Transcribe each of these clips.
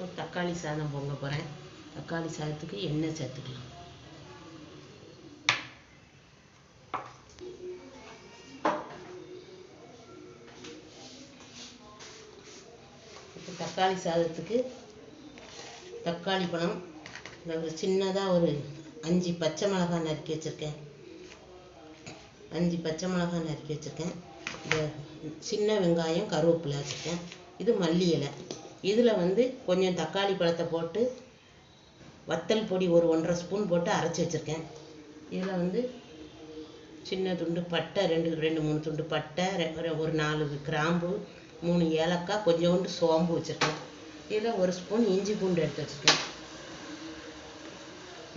ஒரு தக்காளி சாதம் பொங்க போகிறேன் தக்காளி சாதத்துக்கு எண்ணெய் சேர்த்துக்கலாம். இப்போ தக்காளி சாதத்துக்கு தக்காளி பழம். ஒரு சின்னதாக ஒரு அஞ்சு பச்சை மிளகாய் நறுக்கி வச்சுருக்கேன். அஞ்சு பச்சை மிளகாய் நறுக்கி வச்சுருக்கேன். இந்த சின்ன வெங்காயம் கருவேப்பிலை வச்சுருக்கேன். இது மல்லி இலை. இதில் வந்து கொஞ்சம் தக்காளி பழத்தை போட்டு வத்தல் பொடி ஒரு ஒன்றரை ஸ்பூன் போட்டு அரைச்சி வச்சுருக்கேன். இதில் வந்து சின்ன துண்டு பட்டை ரெண்டு ரெண்டு மூணு துண்டு பட்டை ஒரு- நாலு கிராம்பு மூணு ஏலக்காய் கொஞ்சோண்டு சோம்பு வச்சுருக்கேன். இதில் ஒரு ஸ்பூன் இஞ்சி பூண்டு எடுத்து வச்சுருக்கேன்.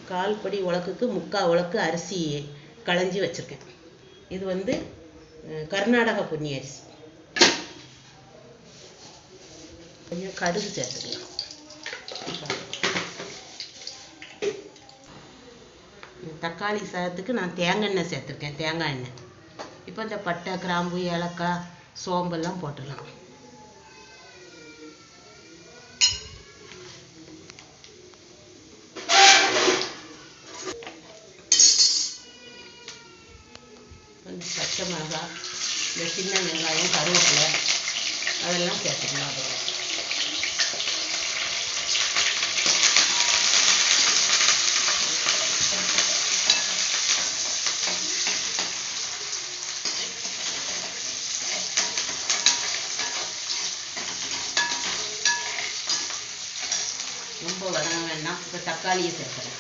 கால் படி உலக்குக்கு முக்கால் உலக்கு அரிசி களைஞ்சி வச்சுருக்கேன். இது வந்து கர்நாடகா பொன்னி அரிசி. கொஞ்சம் கடுகு சேர்த்துக்கலாம். தக்காளி சாதத்துக்கு நான் தேங்காய் எண்ணெய் சேர்த்துருக்கேன் தேங்காய் எண்ணெய். இப்போ இந்த பட்டை கிராம்பு ஏலக்காய் சோம்பெல்லாம் போட்டுடலாம். கொஞ்சம் பச்சை மிளகாய் இந்த சின்ன வெங்காயம் கருவேப்பிலை அதெல்லாம் சேர்த்துக்கலாம். அதோட ரொம்ப வதங்க இப்போ தக்காளியை சேர்க்குறேன்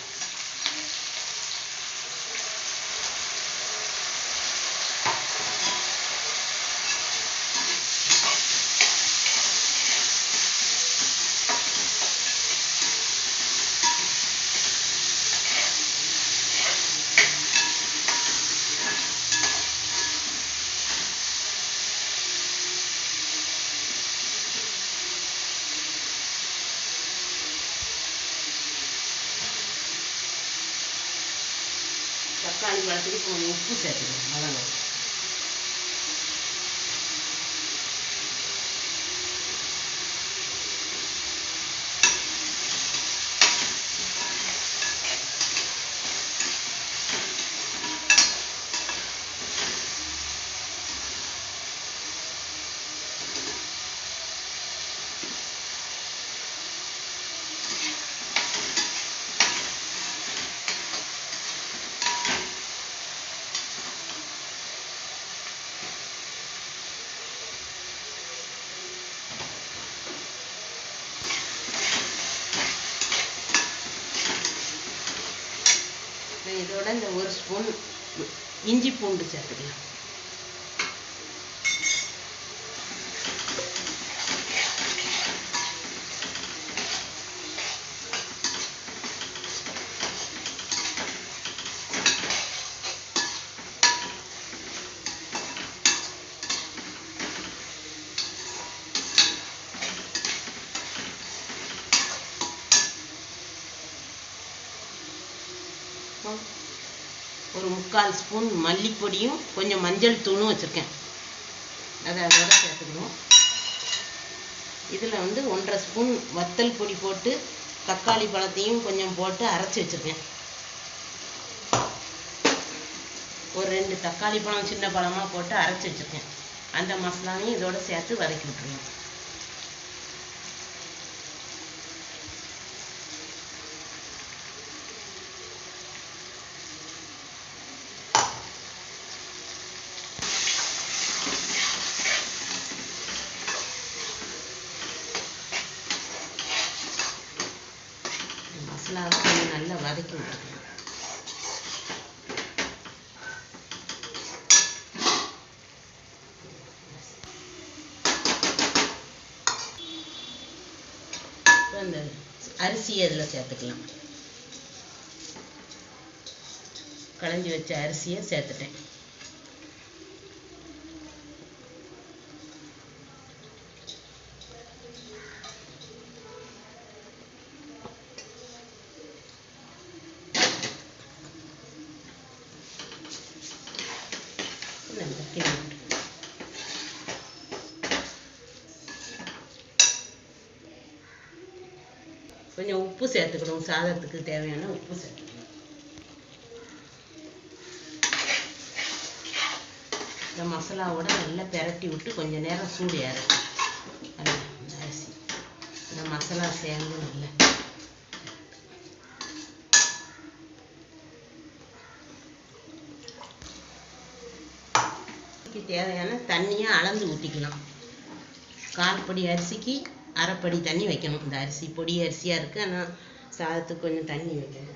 தக்காளி பழத்துக்கு கொஞ்சம் உப்பு சேர்த்துக்கணும் வதங்க இப்போ இதோட இந்த ஒரு ஸ்பூன் இஞ்சி பூண்டு சேர்த்துக்கலாம் Thank you. ஒரு முக்கால் ஸ்பூன் மல்லிப்பொடியும் கொஞ்சம் மஞ்சள் தூளும் வச்சுருக்கேன். அதை அதோட சேர்த்துக்கணும். இதில் வந்து ஒன்றரை ஸ்பூன் வத்தல் பொடி போட்டு தக்காளி பழத்தையும் கொஞ்சம் போட்டு அரைச்சி வச்சுருக்கேன். ஒரு ரெண்டு தக்காளி பழம் சின்ன பழமாக போட்டு அரைச்சி வச்சுருக்கேன். அந்த மசாலாவையும் இதோட சேர்த்து வதக்கி விட்டுருவேன் இந்த மசாலாவை கொஞ்சம் நல்லா வதக்கி விட்டுருக்கணும் அப்புறம் இந்த அரிசியை இதில் சேர்த்துக்கலாம். களைஞ்சி வச்ச அரிசியை சேர்த்துட்டேன் நல்லா கிண்டி விட்டு கொஞ்சம் உப்பு சேர்த்துக்கணும் சாதத்துக்கு தேவையான உப்பு சேர்த்துக்கணும். இந்த மசாலாவோட நல்லா பெரட்டி விட்டு கொஞ்ச நேரம் சூடு ஏறட்டும். நல்லா அரிசி இந்த மசாலா சேர்ந்து நல்லா. தேவையான தண்ணியை அளந்து ஊற்றிக்கலாம் கால் படி அரிசிக்கு அரைப்படி தண்ணி வைக்கணும். இந்த அரிசி பொடி அரிசியாக இருக்குது ஆனால் சாதத்துக்கு கொஞ்சம் தண்ணி வைக்கணும்.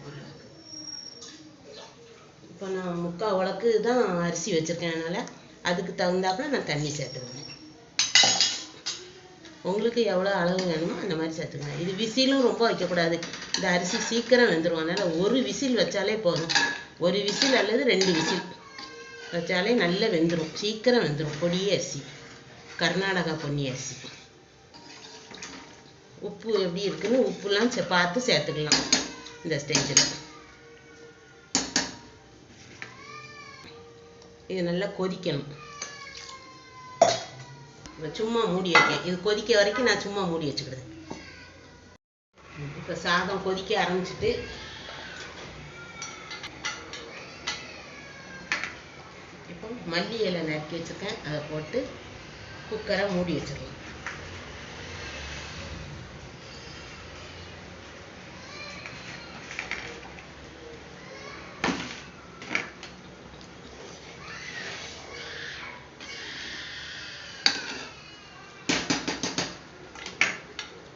இப்போ நான் முக்கால் உலக்கு தான் அரிசி வச்சுருக்கேன் அதனால் அதுக்கு தகுந்தாப்புல நான் தண்ணி சேர்த்துக்குவேன் உங்களுக்கு எவ்வளோ அளவு வேணுமோ அந்த மாதிரி சேர்த்துக்கணும். இது விசிலும் ரொம்ப வைக்கக்கூடாது. இந்த அரிசி சீக்கிரம் வெந்துடும் அதனால் ஒரு விசில் வச்சாலே போதும். ஒரு விசில் அல்லது ரெண்டு விசில் வச்சாலே நல்லா வெந்துடும் சீக்கிரம் வெந்துடும் பொடி அரிசி. கர்நாடகா பொன்னி அரிசி. உப்பு எப்படி இருக்குன்னு உப்புலாம் பார்த்து சேர்த்துக்கலாம் இந்த ஸ்டேஜில் இது நல்லா கொதிக்கணும். சும்மா மூடி வைக்கேன். இது கொதிக்க வரைக்கும் நான் சும்மா மூடி வச்சுக்கிடுது இப்போ சாதம் கொதிக்க ஆரம்பிச்சிட்டு இப்போ மல்லி இலை நறுக்கி வச்சுருக்கேன். அதை போட்டு குக்கரை மூடி வச்சிடலாம்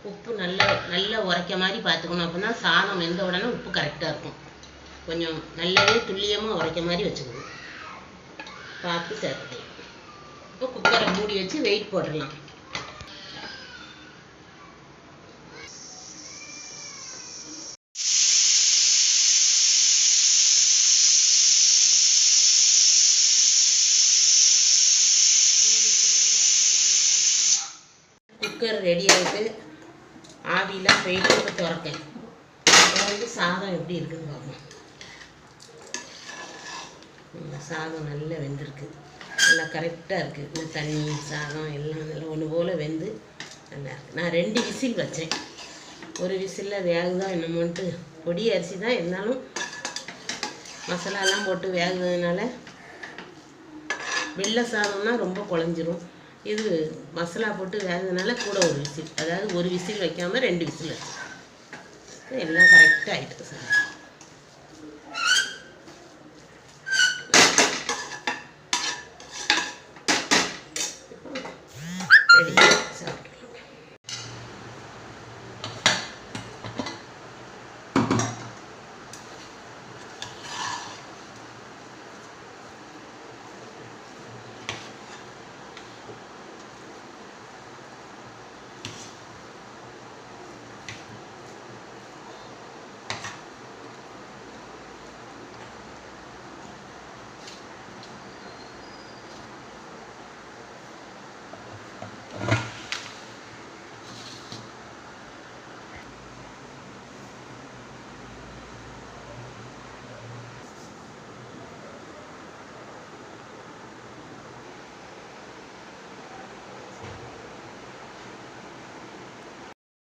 உப்பு நல்லா உரைக்க மாதிரி பார்த்துக்கணும். அப்படின்னா சாதம் வெந்த உடனே உப்பு கரெக்டாக இருக்கும். கொஞ்சம் நல்லாவே துல்லியமாக உரைக்க மாதிரி வச்சுக்கணும். பார்த்து சேர்த்து இப்போ குக்கரை மூடி வச்சு வெயிட் போட்டுடலாம். குக்கர் ரெடி ஆகுது ஆவிலாம் போயிட்டு இப்போ திறக்கேன். வந்து சாதம் எப்படி இருக்குன்னு பார்ப்போம் சாதம் நல்லா வெந்திருக்கு. நல்லா கரெக்டாக இருக்குது இந்த தண்ணி சாதம் எல்லாம் நல்லா ஒன்று போல் வெந்து நல்லா இருக்குது நான் ரெண்டு விசில் வச்சேன். ஒரு விசிலில் வேகுதான் என்னமோன்ட்டு பொடி அரிசி தான். இருந்தாலும் மசாலாலாம் போட்டு வேகுறதுனால வெள்ளை சாதம்னா ரொம்ப குழஞ்சிரும். இது மசாலா போட்டு வேகிறதுனால கூட ஒரு விசில் அதாவது ஒரு விசில் வைக்காம ரெண்டு விசில். வச்சு எல்லாம் கரெக்டாக ஆகிட்டு சார்